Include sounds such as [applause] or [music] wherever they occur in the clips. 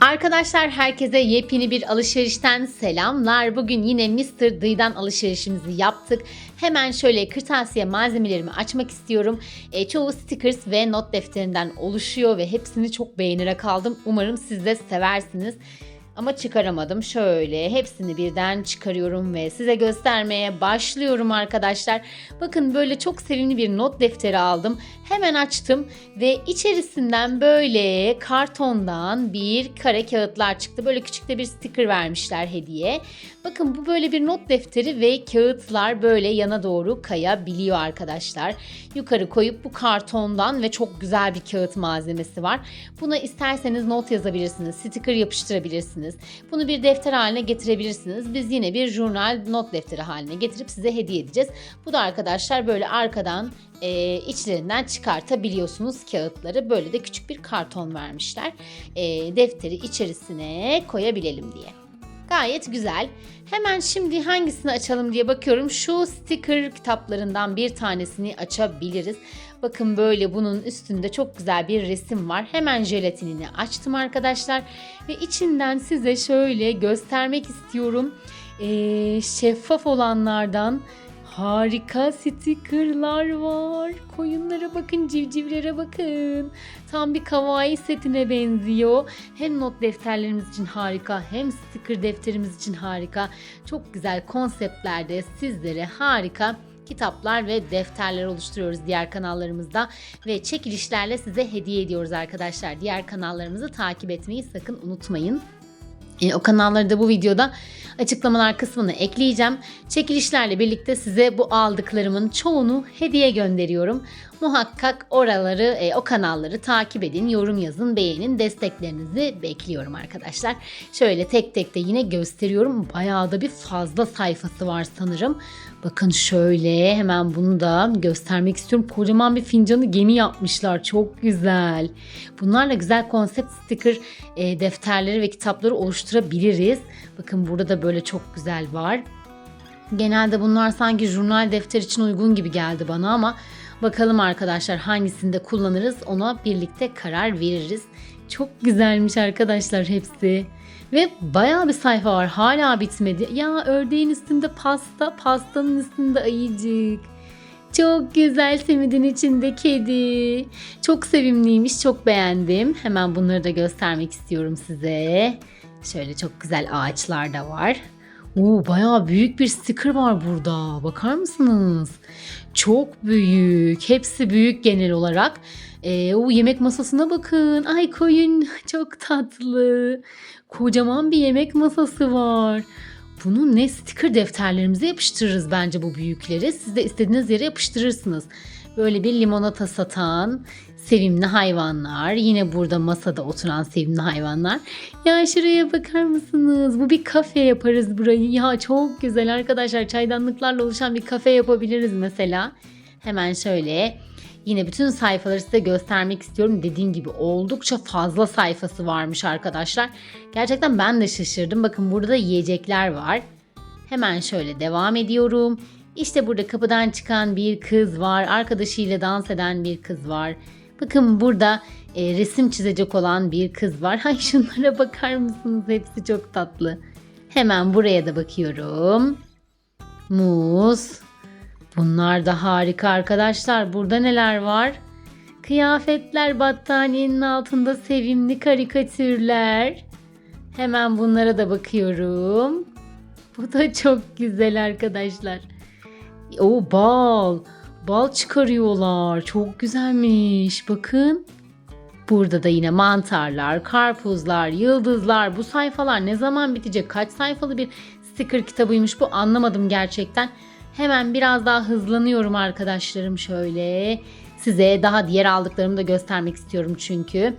Arkadaşlar herkese yepyeni bir alışverişten selamlar. Bugün yine Mr. D'dan alışverişimizi yaptık. Hemen şöyle kırtasiye malzemelerimi açmak istiyorum. E, çoğu stickers ve not defterinden oluşuyor ve hepsini çok beğenerek aldım. Umarım siz de seversiniz. Ama çıkaramadım. Şöyle hepsini birden çıkarıyorum ve size göstermeye başlıyorum arkadaşlar. Bakın böyle çok sevimli bir not defteri aldım. Hemen açtım ve içerisinden böyle kartondan bir kare kağıtlar çıktı. Böyle küçük de bir sticker vermişler hediye. Bakın bu böyle bir not defteri ve kağıtlar böyle yana doğru kayabiliyor arkadaşlar. Yukarı koyup bu kartondan ve çok güzel bir kağıt malzemesi var. Buna isterseniz not yazabilirsiniz, sticker yapıştırabilirsiniz. Bunu bir defter haline getirebilirsiniz. Biz yine bir jurnal not defteri haline getirip size hediye edeceğiz. Bu da arkadaşlar böyle arkadan e, içlerinden çıkartabiliyorsunuz kağıtları. Böyle de küçük bir karton vermişler. E, defteri içerisine koyabilelim diye. Gayet güzel. Hemen şimdi hangisini açalım diye bakıyorum. Şu sticker kitaplarından bir tanesini açabiliriz. Bakın böyle bunun üstünde çok güzel bir resim var. Hemen jelatinini açtım arkadaşlar. Ve içinden size şöyle göstermek istiyorum. Ee, şeffaf olanlardan harika stickerlar var. Koyunlara bakın, civcivlere bakın. Tam bir kawaii setine benziyor. Hem not defterlerimiz için harika hem sticker defterimiz için harika. Çok güzel konseptlerde sizlere harika kitaplar ve defterler oluşturuyoruz diğer kanallarımızda ve çekilişlerle size hediye ediyoruz arkadaşlar. Diğer kanallarımızı takip etmeyi sakın unutmayın. E, o kanalları da bu videoda açıklamalar kısmına ekleyeceğim. Çekilişlerle birlikte size bu aldıklarımın çoğunu hediye gönderiyorum. Muhakkak oraları, e, o kanalları takip edin, yorum yazın, beğenin, desteklerinizi bekliyorum arkadaşlar. Şöyle tek tek de yine gösteriyorum. Bayağı da bir fazla sayfası var sanırım. Bakın şöyle hemen bunu da göstermek istiyorum. Kocaman bir fincanı gemi yapmışlar. Çok güzel. Bunlarla güzel konsept sticker e, defterleri ve kitapları oluşturabiliriz. Bakın burada da böyle çok güzel var. Genelde bunlar sanki jurnal defter için uygun gibi geldi bana ama bakalım arkadaşlar hangisinde kullanırız ona birlikte karar veririz. Çok güzelmiş arkadaşlar hepsi. Ve bayağı bir sayfa var. Hala bitmedi. Ya ördeğin üstünde pasta, pastanın üstünde ayıcık. Çok güzel simidin içinde kedi. Çok sevimliymiş, çok beğendim. Hemen bunları da göstermek istiyorum size. Şöyle çok güzel ağaçlar da var. Oo, bayağı büyük bir sticker var burada. Bakar mısınız? Çok büyük. Hepsi büyük genel olarak. Ee, o yemek masasına bakın. Ay koyun [laughs] çok tatlı. Kocaman bir yemek masası var. Bunu ne sticker defterlerimize yapıştırırız bence bu büyükleri. Siz de istediğiniz yere yapıştırırsınız. Böyle bir limonata satan sevimli hayvanlar. Yine burada masada oturan sevimli hayvanlar. Ya şuraya bakar mısınız? Bu bir kafe yaparız burayı. Ya çok güzel arkadaşlar. Çaydanlıklarla oluşan bir kafe yapabiliriz mesela. Hemen şöyle Yine bütün sayfaları size göstermek istiyorum. Dediğim gibi oldukça fazla sayfası varmış arkadaşlar. Gerçekten ben de şaşırdım. Bakın burada yiyecekler var. Hemen şöyle devam ediyorum. İşte burada kapıdan çıkan bir kız var. Arkadaşıyla dans eden bir kız var. Bakın burada e, resim çizecek olan bir kız var. Ay şunlara bakar mısınız? Hepsi çok tatlı. Hemen buraya da bakıyorum. Muz. Bunlar da harika arkadaşlar. Burada neler var? Kıyafetler battaniyenin altında sevimli karikatürler. Hemen bunlara da bakıyorum. Bu da çok güzel arkadaşlar. O bal. Bal çıkarıyorlar. Çok güzelmiş. Bakın. Burada da yine mantarlar, karpuzlar, yıldızlar. Bu sayfalar ne zaman bitecek? Kaç sayfalı bir sticker kitabıymış bu anlamadım gerçekten. Hemen biraz daha hızlanıyorum arkadaşlarım şöyle. Size daha diğer aldıklarımı da göstermek istiyorum çünkü.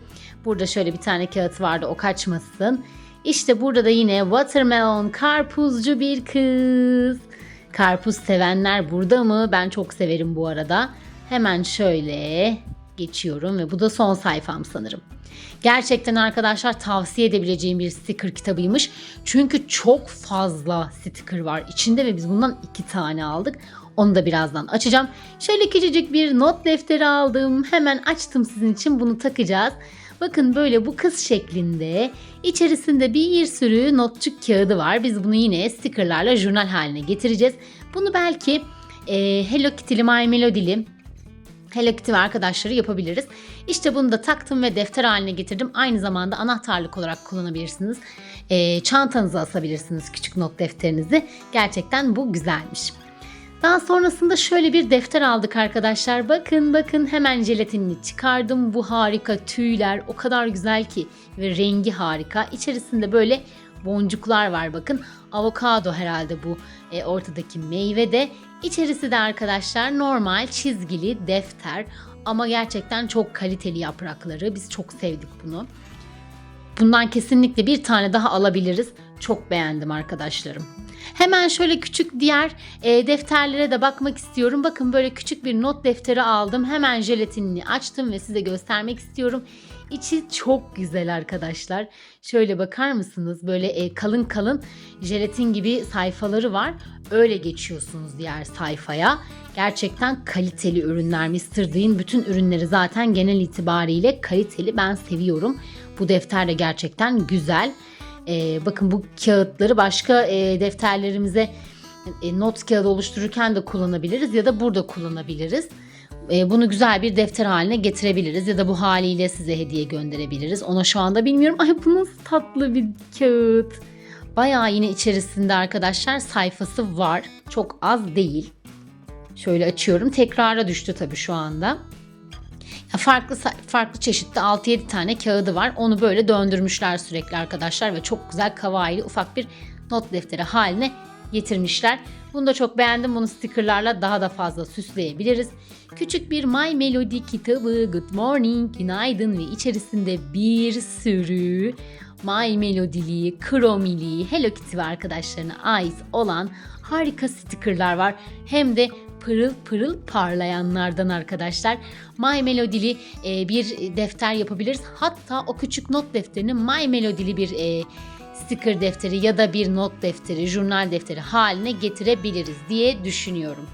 Burada şöyle bir tane kağıt vardı o kaçmasın. İşte burada da yine watermelon karpuzcu bir kız. Karpuz sevenler burada mı? Ben çok severim bu arada. Hemen şöyle geçiyorum ve bu da son sayfam sanırım. Gerçekten arkadaşlar tavsiye edebileceğim bir sticker kitabıymış. Çünkü çok fazla sticker var içinde ve biz bundan iki tane aldık. Onu da birazdan açacağım. Şöyle küçücük bir not defteri aldım. Hemen açtım sizin için bunu takacağız. Bakın böyle bu kız şeklinde içerisinde bir sürü notçuk kağıdı var. Biz bunu yine stickerlarla jurnal haline getireceğiz. Bunu belki e, Hello Kitty'li, My Melody'li Hello Kitty ve arkadaşları yapabiliriz. İşte bunu da taktım ve defter haline getirdim. Aynı zamanda anahtarlık olarak kullanabilirsiniz. E, çantanıza asabilirsiniz küçük not defterinizi. Gerçekten bu güzelmiş. Daha sonrasında şöyle bir defter aldık arkadaşlar. Bakın bakın hemen jelatinini çıkardım. Bu harika tüyler o kadar güzel ki ve rengi harika. İçerisinde böyle boncuklar var bakın. Avokado herhalde bu e, ortadaki meyve de. İçerisi de arkadaşlar normal çizgili defter ama gerçekten çok kaliteli yaprakları. Biz çok sevdik bunu. Bundan kesinlikle bir tane daha alabiliriz. Çok beğendim arkadaşlarım. Hemen şöyle küçük diğer e, defterlere de bakmak istiyorum. Bakın böyle küçük bir not defteri aldım. Hemen jelatinini açtım ve size göstermek istiyorum. İçi çok güzel arkadaşlar. Şöyle bakar mısınız? Böyle e, kalın kalın jelatin gibi sayfaları var. Öyle geçiyorsunuz diğer sayfaya. Gerçekten kaliteli ürünler. Mr. Dean bütün ürünleri zaten genel itibariyle kaliteli. Ben seviyorum. Bu defter de gerçekten güzel. Ee, bakın bu kağıtları başka e, defterlerimize e, not kağıdı oluştururken de kullanabiliriz ya da burada kullanabiliriz. E, bunu güzel bir defter haline getirebiliriz ya da bu haliyle size hediye gönderebiliriz. Ona şu anda bilmiyorum. Ay bu nasıl tatlı bir kağıt. Bayağı yine içerisinde arkadaşlar sayfası var. Çok az değil. Şöyle açıyorum. Tekrara düştü tabii şu anda. Farklı farklı çeşitli 6-7 tane kağıdı var. Onu böyle döndürmüşler sürekli arkadaşlar ve çok güzel kavaili ufak bir not defteri haline getirmişler. Bunu da çok beğendim. Bunu stickerlarla daha da fazla süsleyebiliriz. Küçük bir My Melody kitabı. Good morning, günaydın ve içerisinde bir sürü My Melody'li, Chromili, Hello Kitty ve arkadaşlarına ait olan harika stickerlar var. Hem de pırıl pırıl parlayanlardan arkadaşlar. My Melody'li e, bir defter yapabiliriz. Hatta o küçük not defterini My Melody'li bir e, sticker defteri ya da bir not defteri, jurnal defteri haline getirebiliriz diye düşünüyorum.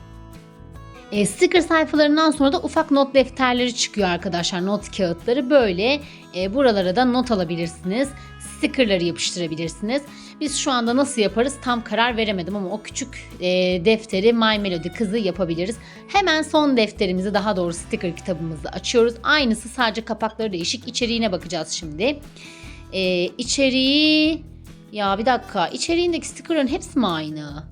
E, sticker sayfalarından sonra da ufak not defterleri çıkıyor arkadaşlar. Not kağıtları böyle. E, buralara da not alabilirsiniz. Stickerları yapıştırabilirsiniz. Biz şu anda nasıl yaparız tam karar veremedim ama o küçük e, defteri My Melody kızı yapabiliriz. Hemen son defterimizi daha doğrusu sticker kitabımızı açıyoruz. Aynısı sadece kapakları değişik. İçeriğine bakacağız şimdi. E, içeriği... Ya bir dakika. İçeriğindeki stickerların hepsi mi aynı?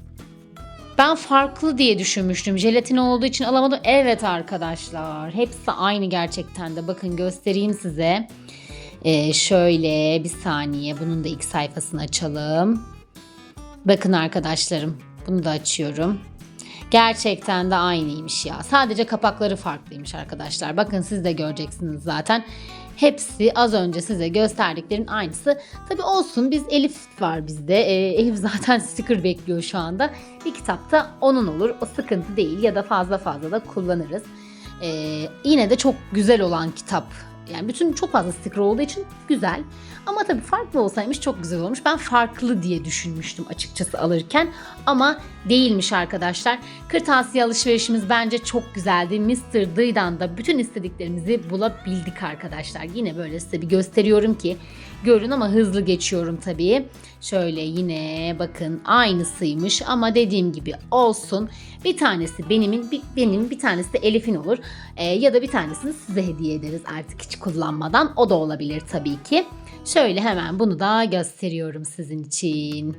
Ben farklı diye düşünmüştüm. Jelatin olduğu için alamadım. Evet arkadaşlar. Hepsi aynı gerçekten de. Bakın göstereyim size. Ee, şöyle bir saniye. Bunun da ilk sayfasını açalım. Bakın arkadaşlarım. Bunu da açıyorum. Gerçekten de aynıymış ya. Sadece kapakları farklıymış arkadaşlar. Bakın siz de göreceksiniz zaten. Hepsi az önce size gösterdiklerin aynısı. Tabi olsun biz Elif var bizde. E, Elif zaten [laughs] sticker bekliyor şu anda. Bir kitapta onun olur. O sıkıntı değil ya da fazla fazla da kullanırız. E, yine de çok güzel olan kitap yani bütün çok fazla sticker olduğu için güzel. Ama tabii farklı olsaymış çok güzel olmuş. Ben farklı diye düşünmüştüm açıkçası alırken. Ama değilmiş arkadaşlar. Kırtasiye alışverişimiz bence çok güzeldi. Mr. D'dan da bütün istediklerimizi bulabildik arkadaşlar. Yine böyle size bir gösteriyorum ki görün ama hızlı geçiyorum tabii. Şöyle yine bakın aynısıymış ama dediğim gibi olsun. Bir tanesi benim, bir, benim bir tanesi de Elif'in olur. Ee, ya da bir tanesini size hediye ederiz artık hiç kullanmadan. O da olabilir tabii ki. Şöyle hemen bunu da gösteriyorum sizin için.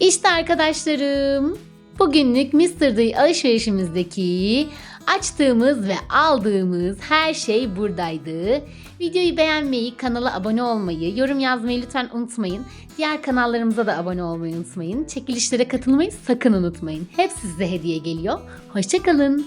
İşte arkadaşlarım bugünlük Mr. D alışverişimizdeki açtığımız ve aldığımız her şey buradaydı. Videoyu beğenmeyi, kanala abone olmayı, yorum yazmayı lütfen unutmayın. Diğer kanallarımıza da abone olmayı unutmayın. Çekilişlere katılmayı sakın unutmayın. Hep size hediye geliyor. Hoşçakalın.